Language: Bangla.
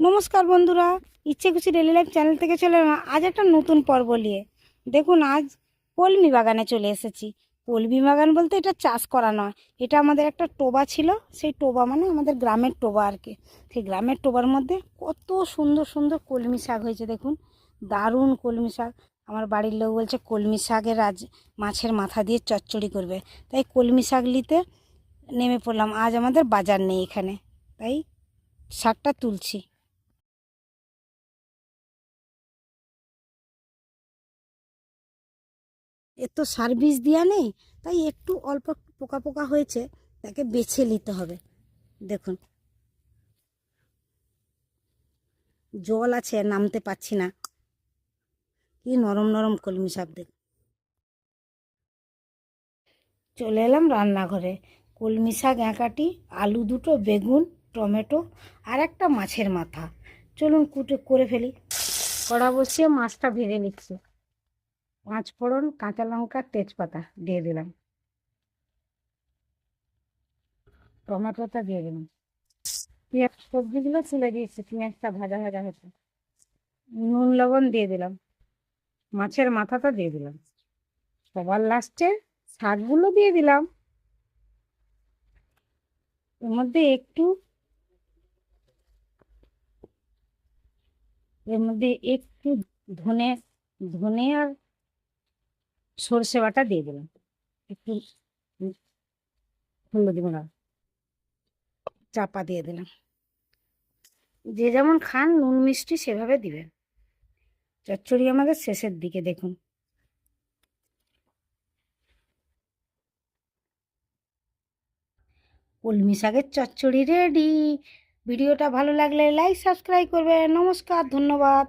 নমস্কার বন্ধুরা, ইচ্ছে খুশি ডেলি লাইফ চ্যানেল থেকে চলে আজ একটা নতুন পর্ব নিয়ে। দেখুন, আজ কলমি বাগানে চলে এসেছি। কলমি বাগান বলতে এটা চাষ করা নয়, এটা আমাদের একটা টোবা ছিল, সেই টোবা মানে আমাদের গ্রামের টোবা আর কি। সেই গ্রামের টোবার মধ্যে কত সুন্দর সুন্দর কলমি শাক হয়েছে, দেখুন। দারুণ কলমি শাক। আমার বাড়ির লোক বলছে, কলমি শাকের আজ মাছের মাথা দিয়ে চচ্চড়ি করবে। তাই কলমি শাক নিতে নেমে পড়লাম। আজ আমাদের বাজার নেই এখানে, তাই শাকটা তুলছি। এর তো সার্ভিস দেওয়া নেই, তাই একটু অল্প একটু পোকা পোকা হয়েছে, তাকে বেছে নিতে হবে। দেখুন। জল আছে, নামতে পাচ্ছি না। কি নরম নরম কলমি শাক দেখ। চলে এলাম রান্নাঘরে। কলমি শাক একাটি, আলু দুটো, বেগুন, টমেটো আর একটা মাছের মাথা। চলুন কুটে, করে ফেলি। কড়া বসিয়ে মাছটা ভেজে নিচ্ছি। পাঁচ ফোড়ন, কাঁচা লঙ্কা, তেজপাতা দিয়ে দিলাম। টমেটোটা দিয়ে দিলাম। পেঁয়াজ সবজিগুলো তুলে দিয়েছি পেঁয়াজটা ভাজা ভাজা হয়েছে। নুন, লবণ দিয়ে দিলাম। মাছের মাথাটা দিয়ে দিলাম। সবার লাস্টে শাকগুলো দিয়ে দিলাম। এর মধ্যে একটু, এর মধ্যে একটু ধনে ধনে আর সর্ষে বাটা দিয়ে দিলাম। একটু হলুদ গুঁড়া চাপা দিয়ে দিলাম। যে যেমন খান নুন মিষ্টি সেভাবে দিবেন। চচ্চড়ি আমাদের শেষের দিকে দেখুন। কলমি শাকের চচ্চড়ি রেডি ভিডিওটা ভালো লাগলে লাইক সাবস্ক্রাইব করবেন। নমস্কার, ধন্যবাদ।